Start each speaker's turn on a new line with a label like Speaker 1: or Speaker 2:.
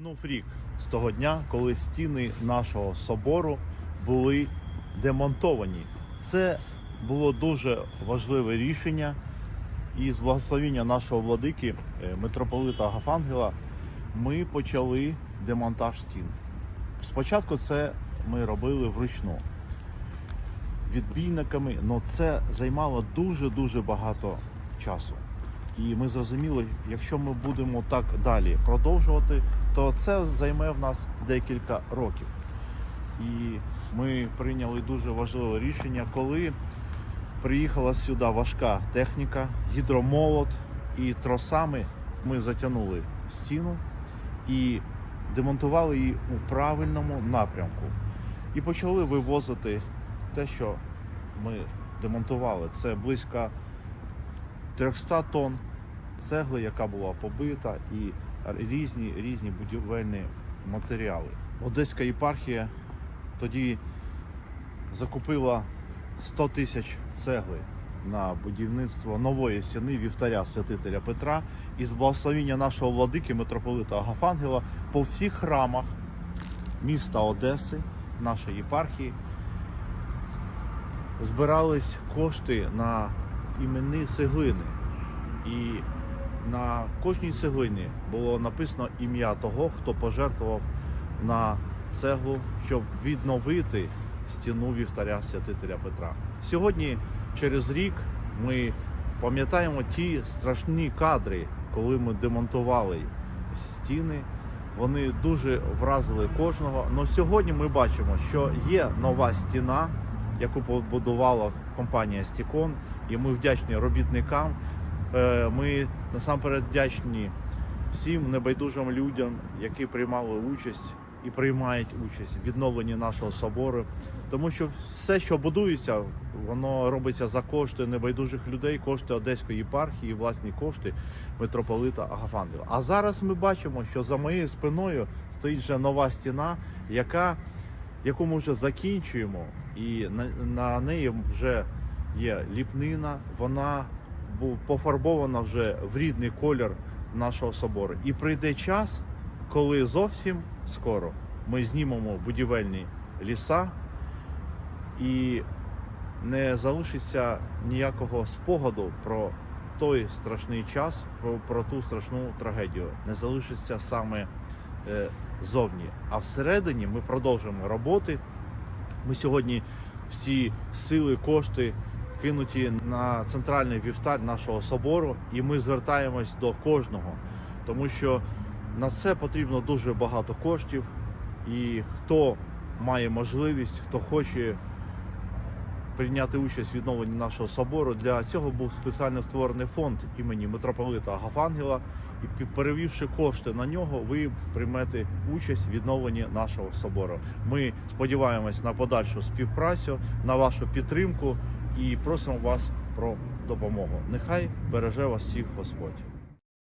Speaker 1: Минув рік з того дня, коли стіни нашого собору були демонтовані. Це було дуже важливе рішення, і з благословення нашого владики, е, митрополита Агафангела, ми почали демонтаж стін. Спочатку це ми робили вручну відбійниками, але це займало дуже-дуже багато часу. І ми зрозуміли, якщо ми будемо так далі продовжувати, то це займе в нас декілька років. І ми прийняли дуже важливе рішення, коли приїхала сюди важка техніка, гідромолот і тросами ми затягнули стіну і демонтували її у правильному напрямку. І почали вивозити те, що ми демонтували. Це близько 300 тонн цегли, яка була побита, і різні різні будівельні матеріали. Одеська єпархія тоді закупила 100 тисяч цегли на будівництво нової стіни вівтаря святителя Петра і з благословення нашого владики митрополита Агафангела по всіх храмах міста Одеси, нашої єпархії, збирались кошти на іменні цеглини. І на кожній цеглині було написано ім'я того, хто пожертвував на цеглу, щоб відновити стіну вівтаря святителя Петра. Сьогодні, через рік, ми пам'ятаємо ті страшні кадри, коли ми демонтували стіни. Вони дуже вразили кожного. Але сьогодні ми бачимо, що є нова стіна, яку побудувала компанія Стікон, і ми вдячні робітникам. Е, Ми насамперед вдячні всім небайдужим людям, які приймали участь і приймають участь в відновленні нашого собору. Тому що все, що будується, воно робиться за кошти небайдужих людей, кошти Одеської єпархії, власні кошти митрополита Агафангела. А зараз ми бачимо, що за моєю спиною стоїть вже нова стіна, яка, яку ми вже закінчуємо, і на, на неї вже є ліпнина, вона пофарбована вже в рідний колір нашого собору. І прийде час, коли зовсім скоро ми знімемо будівельні ліса і не залишиться ніякого спогаду про той страшний час, про, про ту страшну трагедію. Не залишиться саме е, зовні. А всередині ми продовжуємо роботи. Ми сьогодні всі сили, кошти кинуті на центральний вівтар нашого собору, і ми звертаємось до кожного, тому що на це потрібно дуже багато коштів. І хто має можливість, хто хоче прийняти участь в відновленні нашого собору, для цього був спеціально створений фонд імені митрополита Агафангела. І перевівши кошти на нього, ви приймете участь в відновленні нашого собору. Ми сподіваємось на подальшу співпрацю, на вашу підтримку і просимо вас про допомогу. Нехай береже вас всіх Господь.